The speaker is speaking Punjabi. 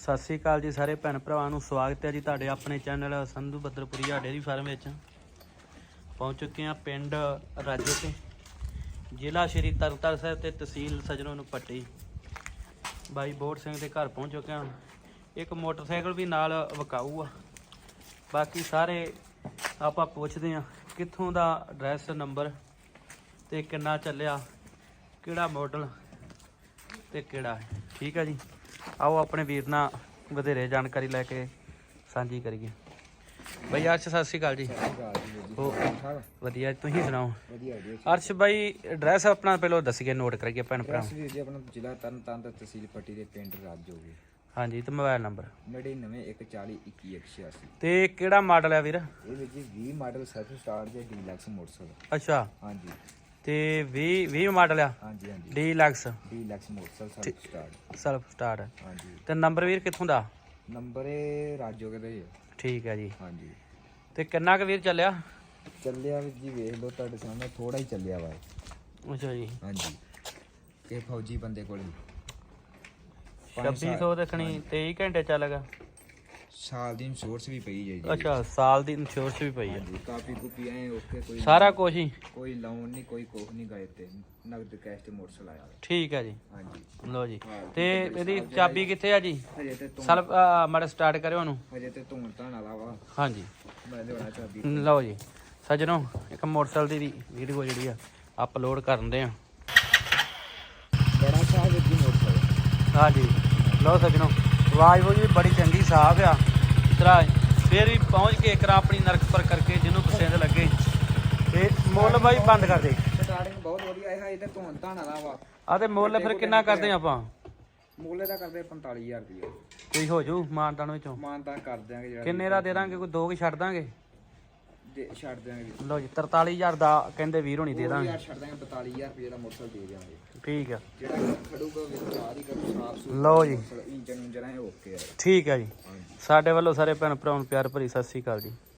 ਸਤਿ ਸ੍ਰੀ ਅਕਾਲ ਜੀ ਸਾਰੇ ਭੈਣ ਭਰਾਵਾਂ ਨੂੰ, ਸਵਾਗਤ ਹੈ ਜੀ ਤੁਹਾਡੇ ਆਪਣੇ channel Sandhu Badarpuria dairy farm ਵਿੱਚ। ਪਹੁੰਚ ਚੁੱਕੇ ਹਾਂ ਪਿੰਡ ਰਾਜੇ ਤੇ, ਜ਼ਿਲ੍ਹਾ ਸ਼੍ਰੀ ਤਰਨਤਾਰਨ ਸਾਹਿਬ ਤੇ ਤਹਿਸੀਲ ਸਜਣੋਂ ਨੂੰ ਪੱਟੀ। ਬਾਈ ਬੋੜ ਸਿੰਘ ਦੇ ਘਰ ਪਹੁੰਚ ਚੁੱਕੇ ਹਾਂ। ਇੱਕ ਮੋਟਰਸਾਈਕਲ ਵੀ ਨਾਲ ਵਿਕਾਊ ਆ। ਬਾਕੀ ਸਾਰੇ ਆਪਾਂ ਪੁੱਛਦੇ ਹਾਂ, ਕਿੱਥੋਂ ਦਾ ਐਡਰੈਸ ਨੰਬਰ ਤੇ ਕਿੰਨਾ ਚੱਲਿਆ, ਕਿਹੜਾ ਮਾਡਲ ਤੇ ਕਿਹੜਾ ਠੀਕ ਆ ਜੀ। ਆਓ ਆਪਣੇ ਵੀਰ ਨਾਲ ਵਧੇਰੇ ਜਾਣਕਾਰੀ ਲੈ ਕੇ ਸਾਂਝੀ ਕਰੀਏ। ਬਈ ਅਰਸ਼ ਸਤਿ ਸ਼੍ਰੀ ਅਕਾਲ ਜੀ। ਹੋ ਵਧੀਆ ਤੁਸੀਂ ਸੁਣਾਓ? ਵਧੀਆ ਜੀ ਅਰਸ਼ ਬਾਈ ਐਡਰੈਸ ਆਪਣਾ ਪਹਿਲਾਂ ਦੱਸੀਏ ਨੋਟ ਕਰੀਏ ਭੈਣ ਭਰਾ। ਵੀਰ ਜੀ ਆਪਣਾ ਜ਼ਿਲ੍ਹਾ ਤਰਨਤਾਰਨ ਦਾ ਤਹਿਸੀਲ ਪੱਟੀ ਦੇ ਪਿੰਡ ਰਾਜੋਗੇ ਹਾਂਜੀ ਤੇ ਮੋਬਾਈਲ ਨੰਬਰ 9914412186 ਤੇ ਕਿਹੜਾ ਮਾਡਲ ਹੈ ਵੀਰ? ਇਹ ਵੀਰ ਜੀ 20 ਮਾਡਲ ਸੈਟ ਸਟਾਰ ਦੇ ਡੀਲਕਸ ਮੋਟਰਸਾਈਕਲ। ਅੱਛਾ। ਹਾਂਜੀ। ਤੇ 20 20 ਮਾਡਲ ਆ? ਹਾਂਜੀ ਹਾਂਜੀ। Deluxe. Deluxe motorcycle set star self start. ਹਾਂਜੀ। ਤੇ ਨੰਬਰ ਵੀਰ ਕਿੱਥੋਂ ਦਾ? ਨੰਬਰ ਇਹ ਰਾਜੋਗੇ ਦਾ ਹੀ ਹੈ ਠੀਕ ਹੈ ਜੀ। ਹਾਂਜੀ। ਤੇ ਕਿੰਨਾ ਕੁ ਵੀਰ ਚੱਲਿਆ? ਚੱਲਿਆ ਵੀਰ ਜੀ ਵੇਖ ਲਓ ਤੁਹਾਡੇ ਸਾਹਮਣੇ ਥੋੜਾ ਹੀ ਚੱਲਿਆ ਵਾ ਇਹ। ਅੱਛਾ ਜੀ। ਹਾਂਜੀ। ਇਹ ਫੌਜੀ ਬੰਦੇ ਕੋਲ ਹੀ। 2600 ਦੇਖਣੀ 23 ਘੰਟੇ ਚੱਲੇਗਾ ਸਾਲ ਦੀ ਇੰਸ਼ੋਰੈਂਸ ਵੀ ਪਈ ਹੈ ਜੀ। ਅੱਛਾ ਸਾਲ ਦੀ ਇੰਸ਼ੋਰੈਂਸ ਵੀ ਪਈ ਹੈ ਹਾਂਜੀ ਕਾਪੀ ਕੁਪੀ ਐ ਓਕੇ ਕੋਈ ਸਾਰਾ ਕੁਝ ਹੀ? ਕੋਈ ਲੋਨ ਨਹੀਂ ਕੋਈ ਕੋਹ ਨਹੀਂ ਗਏ ਤੇ। ਨਗਦ ਕੈਸ਼ ਤੇ ਮੋਟਰਸਾਈਕਲ ਆਇਆ। ਠੀਕ ਹੈ ਜੀ। ਹਾਂਜੀ। ਲਓ ਜੀ। ਤੇ ਇਹਦੀ ਚਾਬੀ ਕਿੱਥੇ ਆ ਜੀ? ਹਜੇ ਤੇ ਧੋਣ ਸਲਫ ਮੜ ਸਟਾਰਟ ਕਰਿਓ ਉਹਨੂੰ। ਹਜੇ ਤੇ ਧੋਣ ਧਾਣ ਵਾਲਾ ਵਾ। ਹਾਂਜੀ। ਮੈਂ ਲਿਆਉਣਾ ਚਾਬੀ ਲਓ ਜੀ। ਸੱਜਣੋ ਇੱਕ ਮੋਟਰਸਾਈਕਲ ਦੀ ਵੀਡੀਓ ਜਿਹੜੀ ਆ ਅਪਲੋਡ ਕਰਨ ਦੇ ਆ। ਬੜਾ ਸਾਹ ਵਿੱਚ ਮੋਟਰਸਾਈਕਲ। ਹਾਂਜੀ। ਲਓ ਸੱਜਣੋ। ਆਵਾਜ਼ ਉਹ ਜੀ ਬੜੀ ਚੰਗੀ ਸਾਫ਼ ਆ। ਇਤਰਾ ਫੇਰ ਵੀ ਪਹੁੰਚ ਕੇ ਇੱਕ ਆਪਣੀ ਨਰਕ ਪਰ ਕਰਕੇ ਜਿਹਨੂੰ ਪਸੰਦ ਲੱਗੇ। ਤੇ ਮੁੱਲ ਬਾਈ ਬੰਦ ਕਰ ਦੇ। ਸਟਾਰਟਿੰਗ ਬਹੁਤ ਵਧੀਆ ਹੈ ਹਜੇ ਤੇ ਧੋਣ ਧਾਣ ਵਾਲਾ ਵਾ। ਆ ਤੇ ਮੁੱਲ ਫਿਰ ਕਿੰਨਾ ਕਰਦੇ ਆਪਾਂ? ਮੂਲੇ ਦਾ ਕਰਦੇ 45000 ਰੁਪਏ ਕੋਈ ਹੋ ਜੂ ਮਾਨਤਾਨ ਵਿੱਚੋਂ? ਮਾਨਤਾ ਕਰ ਦਿਆਂਗੇ ਜਿਹੜਾ ਕਿੰਨੇ ਦਾ ਦੇ ਦਾਂਗੇ? ਕੋਈ ਦੋ ਕਿ ਛੱਡ ਦਾਂਗੇ? ਦੇ ਛੱਡ ਦਿਆਂਗੇ। ਲਓ ਜੀ 43000 ਦਾ ਕਹਿੰਦੇ ਵੀਰ ਹੋਣੀ ਦੇ ਦਾਂਗੇ। ਯਾਰ ਛੱਡ ਦਿਆਂਗੇ 42000 ਰੁਪਏ ਦਾ ਮੋਟਰਸਾਈਕਲ ਦੇ ਦਿਆਂਗੇ। ਠੀਕ ਆ। ਜਿਹੜਾ ਖੜੂਗਾ ਸਾਰ ਹੀ ਕਰੂ ਸਾਫ਼ ਸੁਥਰਾ ਲਓ ਜੀ। ਇੰਜਨ ਉਂਜਨ ਹੈ ਓਕੇ ਆ। ਠੀਕ ਆ ਜੀ। ਹਾਂਜੀ। ਸਾਡੇ ਵੱਲੋਂ ਸਾਰੇ ਭੈਣ ਭਰਾਵਾਂ ਨੂੰ ਪਿਆਰ ਭਰੀ ਸਤਿ ਸ੍ਰੀ ਅਕਾਲ ਜੀ।